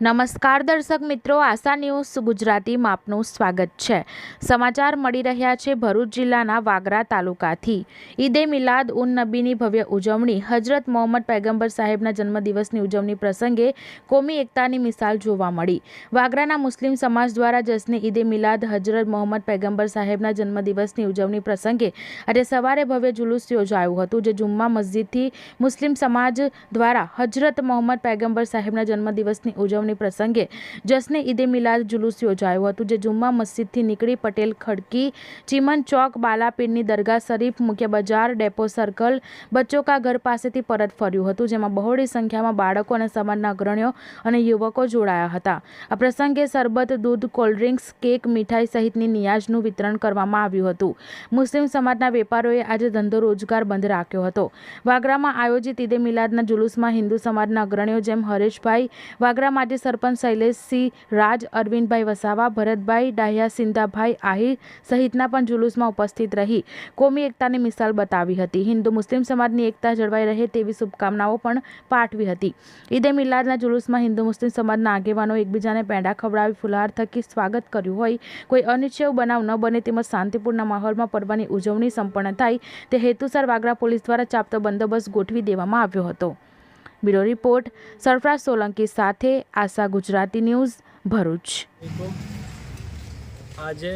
નમસ્કાર દર્શક મિત્રો, આશા ન્યૂઝ ગુજરાતીમાં આપનું સ્વાગત છે. સમાચાર મળી રહ્યા છે ભરૂચ જિલ્લાના વાગરા તાલુકાથી. ઈદે મિલાદ ઉન નબીની ભવ્ય ઉજવણી હજરત મોહમ્મદ પૈગંબર સાહેબના જન્મદિવસની ઉજવણી પ્રસંગે કોમી એકતાની મિસાલ જોવા મળી. વાગરાના મુસ્લિમ સમાજ દ્વારા જશ્ને ઈદે મિલાદ હજરત મોહમ્મદ પૈગંબર સાહેબના જન્મદિવસની ઉજવણી પ્રસંગે આજે સવારે ભવ્ય જુલુસ યોજાયું હતું, જે જુમ્મા મસ્જિદથી મુસ્લિમ સમાજ દ્વારા હજરત મોહમ્મદ પૈગંબર સાહેબના જન્મદિવસની ઉજવણી પ્રસંગે જશ્ને ઈદે મિલાદ જુલુસ યોજાયું હતું, જે જુમ્મા મસ્જિદથી નીકળી પટેલ ખડકી, ચીમન ચોક, બાલાપીરની દરગાહ શરીફ, મુખ્ય બજાર, ડેપો સર્કલ બચ્ચો કા ઘર પાસેથી પરત ફર્યું હતું, જેમાં બહોળી સંખ્યામાં બાળકો અને સમાજના અગ્રણીઓ અને યુવકો જોડાયા હતા. આ પ્રસંગે સરબત દૂધ કોલ્ડ્રિંક્સ કેક, મીઠાઈ સહિતની નિયાજનું વિતરણ કરવામાં આવ્યું હતું. મુસ્લિમ સમાજના વેપારીઓએ આજે ધંધો રોજગાર બંધ રાખ્યો હતો. વાગરામાં આયોજિત ઈદે મિલાદના જુલુસમાં હિન્દુ સમાજના અગ્રણીઓ જેમ હરેશભાઈ, વાગરા માજી સરપંચ શૈલેષસિંહ, રાજ અરવિંદભાઈ વસાવા, ભરતભાઈ ડાહ્યા, સિંધાભાઈ આહિર સહિતના પણ જુલુસમાં ઉપસ્થિત રહી કોમી એકતાની મિસાલ બતાવી હતી. હિન્દુ મુસ્લિમ સમાજની એકતા જળવાઈ રહે તેવી શુભકામનાઓ પણ પાઠવી હતી. ઈદે મિલાદના જુલુસમાં હિન્દુ મુસ્લિમ સમાજના આગેવાનો એકબીજાને પેંડા ખવડાવી ફુલહાર થકી સ્વાગત કર્યું હોય, કોઈ અનિચ્છય બનાવ ન બને તેમજ શાંતિપૂર્ણ માહોલમાં પર્વની ઉજવણી સંપન્ન થાય તે હેતુસર વાગરા પોલીસ દ્વારા ચાપતો બંદોબસ્ત ગોઠવી દેવામાં આવ્યો હતો. બ્યુરો રિપોર્ટ, સરફરાજ સોલંકી સાથે આશા ગુજરાતી ન્યૂઝ, ભરૂચ. આજે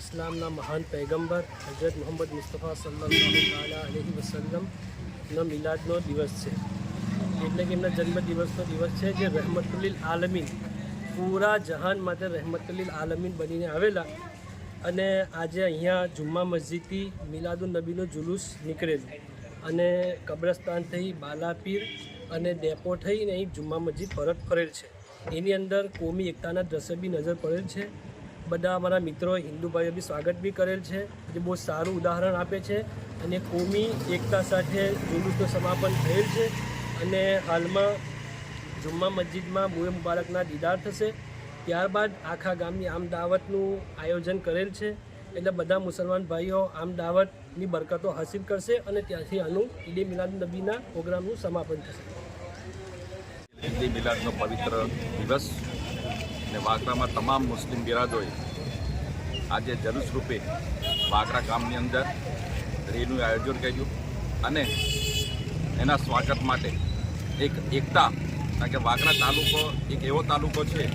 ઇસ્લામના મહાન પૈગંબર હજરત મોહમ્મદ મુસ્તફા સલ્લાહ વસલમનો મિલાદનો દિવસ છે. એટલે કે એમના જન્મદિવસનો દિવસ છે જે રહેમતુલિલ આલમીન, પૂરા જહાન માટે રહેમતુલિલ આલમીન બનીને આવેલા અને આજે અહીંયા જુમ્મા મસ્જિદથી મિલાદુન નબીનો જુલુસ નીકળેલું. અને કબ્રસ્તાનથી બાલાપીર અને ડેપો થઈને અહીં જુમ્મા મસ્જિદ પરત ફરેલ છે. એની અંદર કોમી એકતાના દ્રશ્ય બી નજર પડેલ છે. બધા અમારા મિત્રો હિન્દુ ભાઈઓ બી સ્વાગત બી કરેલ છે. જે બહુ સારું ઉદાહરણ આપે છે અને કોમી એકતા સાથે જુલુસનું સમાપન થયેલ છે અને હાલમાં જુમ્મા મસ્જિદમાં બુએ મુબારકના દીદાર થશે. ત્યારબાદ આખા ગામની આમ દાવતનું આયોજન કરેલ છે. એટલે બધા મુસલમાન ભાઈઓ, આમ દાવતની બરકતો હાસિલ કરશે અને ત્યાંથી આનું ઈદે મિલાદ નબીના પ્રોગ્રામનું સમાપન થશે. ઈદ મિલાદનો પવિત્ર દિવસ અને વાગરામાં તમામ મુસ્લિમ બિરાદોએ આજે જલુસ રૂપે વાગરા ગામની અંદર રેલીનું આયોજન કર્યું અને એના સ્વાગત માટે એક એકતા, કારણ કે વાગરા તાલુકો એક એવો તાલુકો છે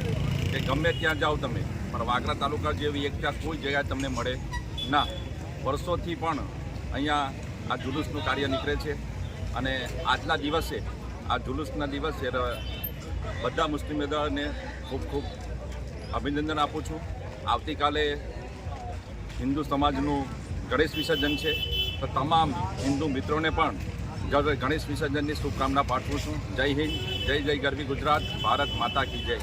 કે ગમે ત્યાં જાઓ તમે પણ વાગરા તાલુકા જેવી એકતા કોઈ જગ્યાએ તમને મળે ના. વર્ષોથી પણ અહીંયા આ જુલુસનું કાર્ય નીકળે છે અને આજના દિવસે, આ જુલુસના દિવસે બધા મુસ્લિમ બધાને ખૂબ ખૂબ અભિનંદન આપું છું. આવતીકાલે હિન્દુ સમાજનું ગણેશ વિસર્જન છે. તો તમામ હિન્દુ મિત્રોને પણ ગણેશ વિસર્જનની શુભકામના પાઠવું છું. જય હિન્દ, જય જય ગરવી ગુજરાત, ભારત માતા કી જય.